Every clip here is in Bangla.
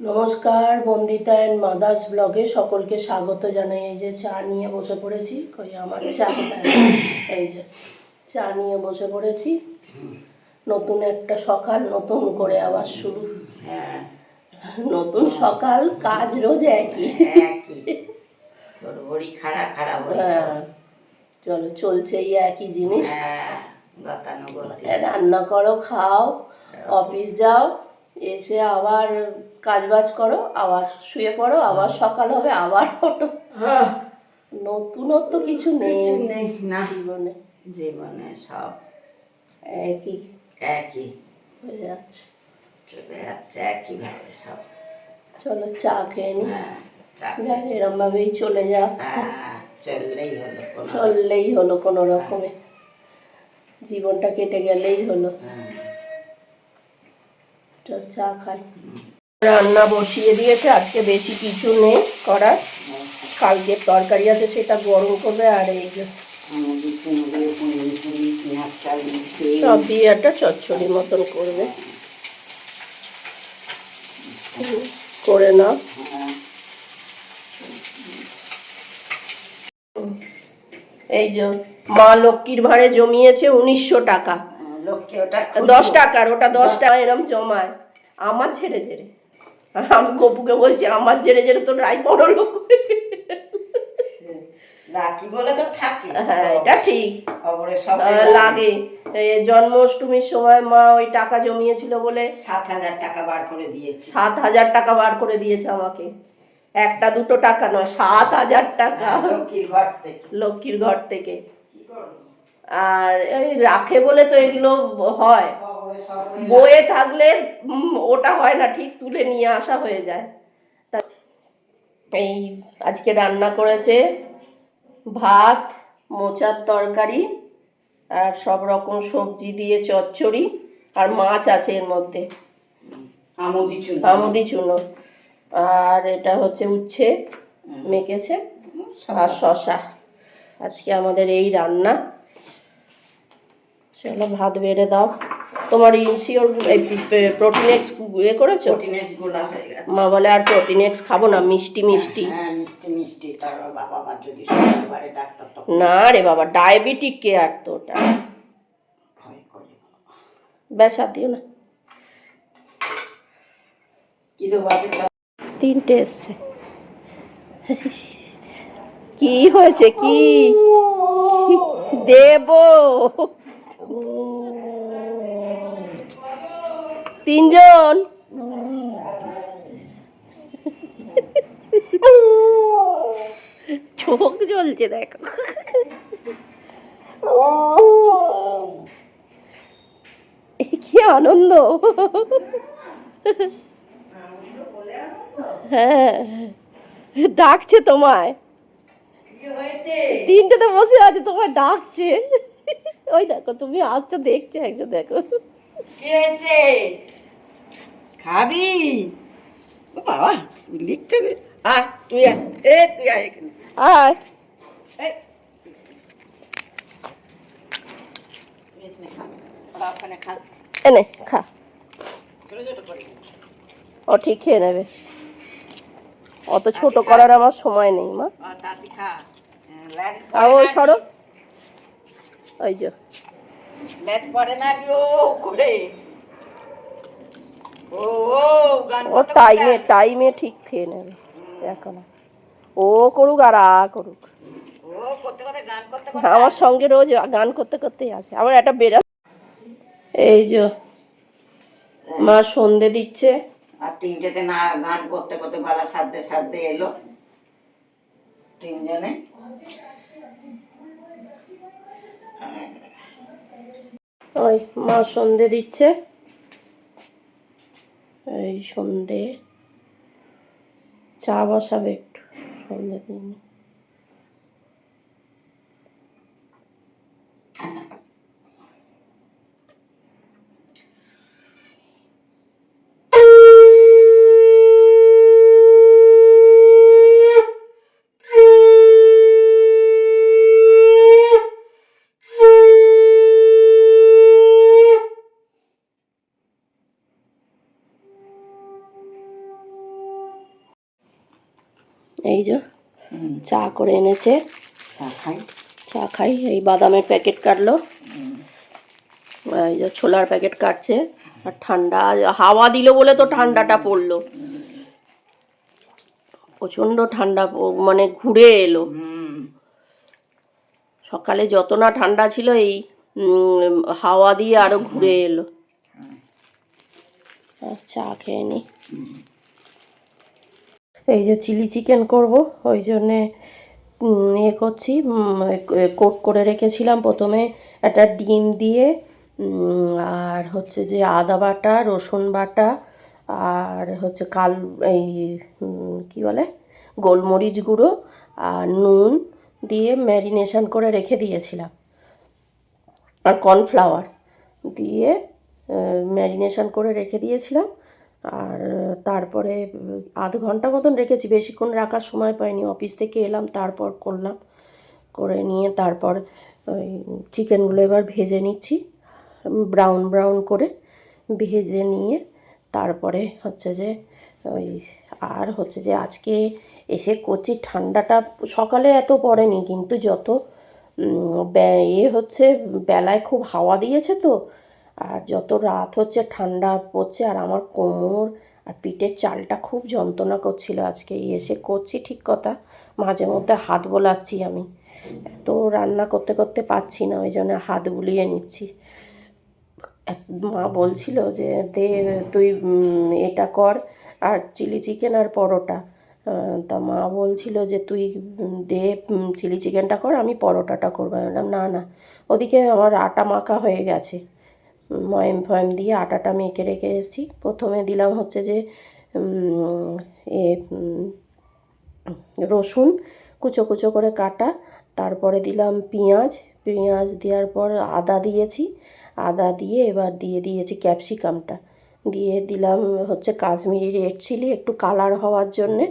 নমস্কার বন্দিতা অ্যান্ড মাদার্স ব্লগে সকলকে স্বাগত জানাই। এই যে চা নিয়ে বসে পড়েছি কই আমার চা এই যে চা নিয়ে বসে পড়েছি। নতুন একটা সকাল নতুন করে আবার শুরু। হ্যাঁ। নতুন সকাল কাজ রোজ একই। খাড়া খাড়া হ্যাঁ। চলো চলছে এই একই জিনিস। হ্যাঁ রান্না করো খাও অফিস যাও এসে আবার কাজবাজ করো আবার শুয়ে পড়ো আবার সকাল হবে আবার ওঠো। নতুনত্ব কিছু নেই নেই না। জীবনে। জীবনে। সব একই। একই। হয়ে যাচ্ছে। চলে যাচ্ছে একই ভাবে সব। চলো চা খেয়ে নি। হ্যাঁ যাক এরম ভাবেই চলে যাক। হ্যাঁ চললেই হলো কোনো চললেই হলো কোনো রকমে। জীবনটা কেটে গেলেই হলো। হ্যাঁ। চা খাই রান্না বসিয়ে দিয়েছে আজকে বেশি কিছু নেই করার। কালকে তরকারি আছে সেটা গরম করবে আর এই সব দিয়ে একটা চচ্চড়ি মতন করবে। করে হ্যাঁ, এই যে মা লক্ষ্মীর ভাড়ে জমিয়েছে উনিশশো টাকা। লোককে ওটা দশ টাকার ওটা দশ টাকা এরম জমায়। আমার ছেড়ে ছেড়ে আমি কপুকে বলছি আমার ছেড়ে ছেড়ে তো রাই বড় লোক লাকি বলে তো থাকে। হ্যাঁ এটা ঠিক। সব লাগে। জন্মাষ্টমীর সময় মা ওই টাকা জমিয়েছিল বলে সাত হাজার টাকা বার করে দিয়েছে। সাত হাজার টাকা বার করে দিয়েছে আমাকে। একটা দুটো টাকা নয় সাত হাজার টাকা। লক্ষ্মীর ঘর থেকে। লক্ষ্মীর ঘর থেকে। কি করব আর এই রাখে বলে তো এগুলো হয়। হয়ে বয়ে থাকলে ওটা হয় না ঠিক তুলে নিয়ে আসা হয়ে যায়। তা এই আজকে রান্না করেছে ভাত মোচার তরকারি আর সব রকম সবজি দিয়ে চচ্চড়ি আর মাছ আছে এর মধ্যে। আমুদি চুন। আমুদি চুনো। আর এটা হচ্ছে উচ্ছে মেখেছে আর শশা আজকে আমাদের এই রান্না। চলো ভাত বেড়ে দাও। তোমার ইনসিওর প্রোটিন এক্স ইয়ে করেছ? গুলা হয়ে গেছে। মা বলে আর প্রোটিন এক্স খাব না মিষ্টি মিষ্টি। হ্যাঁ মিষ্টি মিষ্টি। তার বাবা মা যদি শুক্রবারে ডাক্তার তখন না রে বাবা ডায়াবেটিক কেয়ার তো ওটা ব্যাস দিও না। তিনটে এসছে। কি হয়েছে? কি দেব? তিনজন? চোখ জ্বলছে দেখো। কি আনন্দ? হ্যাঁ ডাকছে তোমায়। কি হয়েছে? তিনটেতে বসে আছে তোমায় ডাকছে। ওই দেখো তুমি আসছো দেখছ একজন দেখো। কি হয়েছে? খাবি? ও বাবা লিখতে আয় তুই আয় এ তুই আয় এখানে। আয়। এনে খা ও ঠিক খেয়ে নেবে। অত ছোট করার আমার সময় নেই মা। হ্যাঁ, ওই না সরো। ওই যে। ও টাইমে টাইমে ঠিক খেয়ে নেবে দেখো না। ও করুক আর আ করুক। ও করতে করতে গান করতে করতে আমার সঙ্গে রোজ গান করতে করতেই আছে আবার একটা বেড়া এই যে মা সন্ধে দিচ্ছে। আর তিনটেতে না গান করতে করতে গলা সাধ্যে সাধ্যে এলো। তিনজনে। ওই মা সন্ধে দিচ্ছে। এই সন্ধে চা বসাবে একটু সন্ধে দিন এই যে চা করে এনেছে। চা খাই। চা খাই এই বাদামের প্যাকেট কাটলো। এই যে ছোলার প্যাকেট কাটছে আর ঠান্ডা হাওয়া দিল বলে তো ঠান্ডাটা পড়ল। প্রচণ্ড ঠান্ডা মানে ঘুরে এলো। সকালে যত না ঠান্ডা ছিল এই হাওয়া দিয়ে আরও ঘুরে এলো। আর চা খেয়ে নি। এই যে চিলি চিকেন করব, ওই জন্যে ইয়ে করছি কোট করে রেখেছিলাম প্রথমে একটা ডিম দিয়ে আর হচ্ছে যে আদা বাটা, রসুন বাটা, আর হচ্ছে কাল, এই কি বলে, গোলমরিচ গুঁড়ো আর নুন দিয়ে ম্যারিনেশন করে রেখে দিয়েছিলাম। আর কর্নফ্লাওয়ার দিয়ে ম্যারিনেশন করে রেখে দিয়েছিলাম। আর তারপরে আধ ঘণ্টা মতন রেখেছি। বেশিক্ষণ রাখার সময় পাইনি। অফিস থেকে এলাম, তারপর করলাম। করে নিয়ে তারপর ওই চিকেনগুলো এবার ভেজে নিচ্ছি। ব্রাউন ব্রাউন করে ভেজে নিয়ে তারপরে হচ্ছে যে ওই, আর হচ্ছে যে আজকে এসে করছি ঠান্ডাটা সকালে এত পড়েনি, কিন্তু যত এ হচ্ছে, বেলায় খুব হাওয়া দিয়েছে তো আর যত রাত হচ্ছে, ঠান্ডা পড়ছে, আর আমার কোমর আর পিঠের চালটা খুব যন্ত্রণা করছিল আজকে। এসে করছি ঠিক কথা, মাঝে মধ্যে হাত বোলাচ্ছি আমি। এত রান্না করতে করতে পারছি না, ওই জন্য হাত বুলিয়ে নিচ্ছি। মা বলছিল যে, দে, তুই এটা কর, আর চিলি চিকেন আর পরোটা। তা মা বলছিল যে, তুই দে চিলি চিকেনটা কর, আমি পরোটাটা করব। না না। ওদিকে আমার আটা মাখা হয়ে গেছে। ময়ম ফয়ম দিয়ে আটাটা মেখে রেখে এসেছি। প্রথমে দিলাম হচ্ছে যে এ রসুন কুচো কুচো করে কাটা। তারপরে দিলাম পেঁয়াজ। পেঁয়াজ দেওয়ার পর আদা দিয়েছি। আদা দিয়ে এবার দিয়ে দিয়েছি ক্যাপসিকামটা। দিয়ে দিলাম হচ্ছে কাশ্মীরি রেড চিলি একটু কালার হওয়ার জন্যে।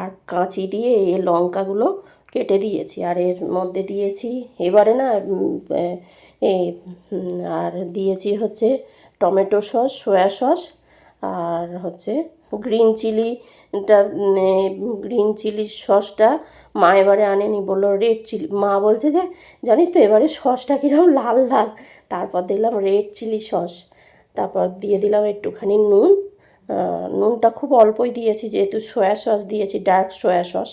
আর কাঁচি দিয়ে এই লঙ্কাগুলো কেটে দিয়েছি। আর এর মধ্যে দিয়েছি, এবারে না উম, এ- এ উম, আর দিয়েছি হচ্ছে টমেটো সস সয়া সস আর হচ্ছে গ্রিন চিলিটা গ্রিন চিলি সসটা মা এবারে আনেনি বলল রেড চিলি মা বলছে যে জানিস তো এবারে সসটা কীরকম লাল লাল। তারপর দিলাম রেড চিলি সস তারপর দিয়ে দিলাম একটুখানি নুন নুনটা খুব অল্পই দিয়েছি যেহেতু সয়া সস দিয়েছি ডার্ক সয়া সস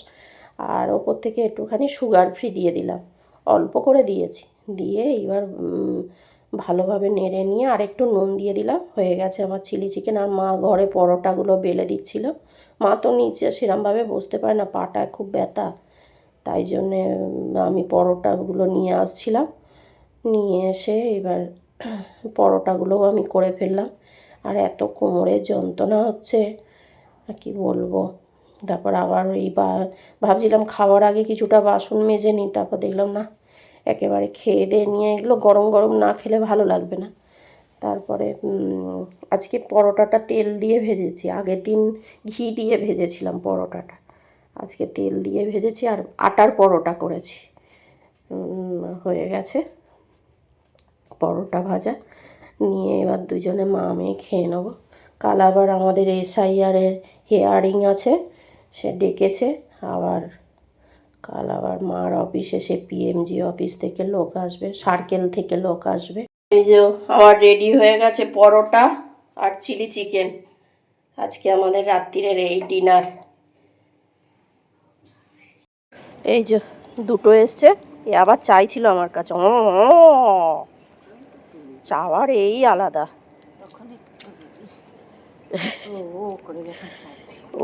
আর ওপর থেকে একটুখানি সুগার ফ্রি দিয়ে দিলাম অল্প করে দিয়েছি। দিয়ে এবার ভালোভাবে নেড়ে নিয়ে আর একটু নুন দিয়ে দিলাম। হয়ে গেছে আমার চিলি চিকেন। আর মা ঘরে পরোটাগুলো বেলে দিচ্ছিল। মা তো নিচে সেরমভাবে বসতে পারে না, পাটায় খুব ব্যথা। তাই জন্যে আমি পরোটাগুলো নিয়ে আসছিলাম। নিয়ে এসে এবার পরোটাগুলোও আমি করে ফেললাম। আর এত কোমরে যন্ত্রণা হচ্ছে কি বলব। তারপর আবার এই বা, ভাবছিলাম খাওয়ার আগে কিছুটা বাসন মেজে নিই, তারপর দেখলাম না একেবারে খেয়ে দিয়ে নিয়ে এগুলো গরম গরম না খেলে ভালো লাগবে না। তারপরে আজকে পরোটাটা তেল দিয়ে ভেজেছি। আগের দিন ঘি দিয়ে ভেজেছিলাম পরোটাটা। আজকে তেল দিয়ে ভেজেছি আর আটার পরোটা করেছি। হয়ে গেছে পরোটা ভাজা। নিয়ে এবার দুজনে মা মেয়ে খেয়ে নেব। কাল আবার আমাদের এসআইআরের হেয়ারিং আছে, সে ডেকেছে। আবার মার অফিসে সে পিএমজি অফিস থেকে লোক আসবে সার্কেল থেকে লোক আসবে। এই যে আমার রেডি হয়ে গেছে পরোটা আর চিলি চিকেন আজকে আমাদের রাত্রিরের এই ডিনার এই যে দুটো এসছে এ আবার চাইছিল আমার কাছে। চাওয়ার এই আলাদা।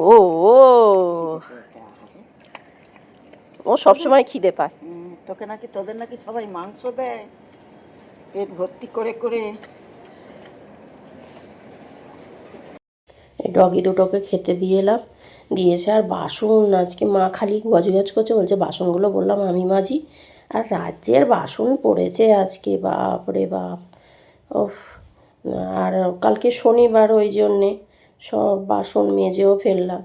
ও ও। ও ও ও সবসময় খিদে পায়। তোকে নাকি তোদের নাকি সবাই মাংস দেয়। পেট ভর্তি করে করে। এই ডগি দুটোকে খেতে দিয়ে এলাম। দিয়েছে আর বাসন। আজকে মা খালি গজগজ করছে বলছে বাসনগুলো বললাম আমি মাজি। আর রাজ্যের বাসন পড়েছে আজকে বাপ রে বাপ। ওফ আর কালকে শনিবার ওই জন্যে সব বাসন মেজেও ফেললাম।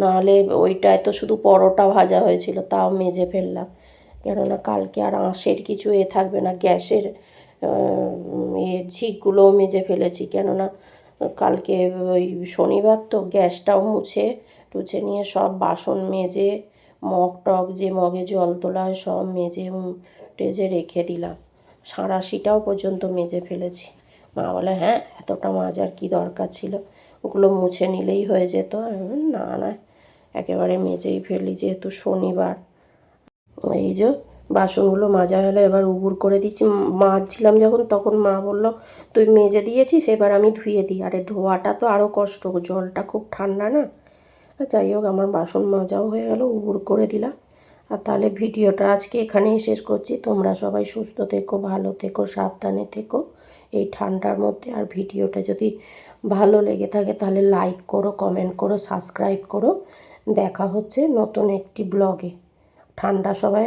নাহলে ওইটায় তো শুধু পরোটা ভাজা হয়েছিল, তাও মেজে ফেললাম। কেননা কালকে আর আঁশের কিছু এ থাকবে না, গ্যাসের এ ঝিকগুলোও মেজে ফেলেছি। কেননা কালকে ওই শনিবার তো গ্যাসটাও মুছে টুচে নিয়ে সব বাসন মেজে, মগ টগ যে মগে জল তোলা হয় সব মেজে টেজে রেখে দিলাম। সাঁড়াশিটাও পর্যন্ত মেজে ফেলেছি। মা বলে হ্যাঁ এতটা মাজার কি দরকার ছিল? ওগুলো মুছে নিলেই হয়ে যেত। না না, একেবারে মেজেই ফেলি যেহেতু শনিবার। এই যে বাসনগুলো মাজা হলে, এবার উবুর করে দিচ্ছি। মাজছিলাম যখন, তখন মা বলল, তুই মেজে দিয়েছিস, এবার আমি ধুয়ে দিই। আরে, ধোয়াটা তো আরও কষ্ট, জলটা খুব ঠান্ডা না। যাই হোক, আমার বাসন মাজাও হয়ে গেল, উবুর করে দিলাম। আর তাহলে ভিডিওটা আজকে এখানেই শেষ করছি। তোমরা সবাই সুস্থ থেকো, ভালো থেকো, সাবধানে থেকো। এই ঠান্ডার মধ্যে। আর ভিডিওটা যদি ভালো লেগে থাকে তাহলে লাইক করো, কমেন্ট করো, সাবস্ক্রাইব করো। দেখা হচ্ছে নতুন একটি ব্লগে। ঠান্ডা সবাই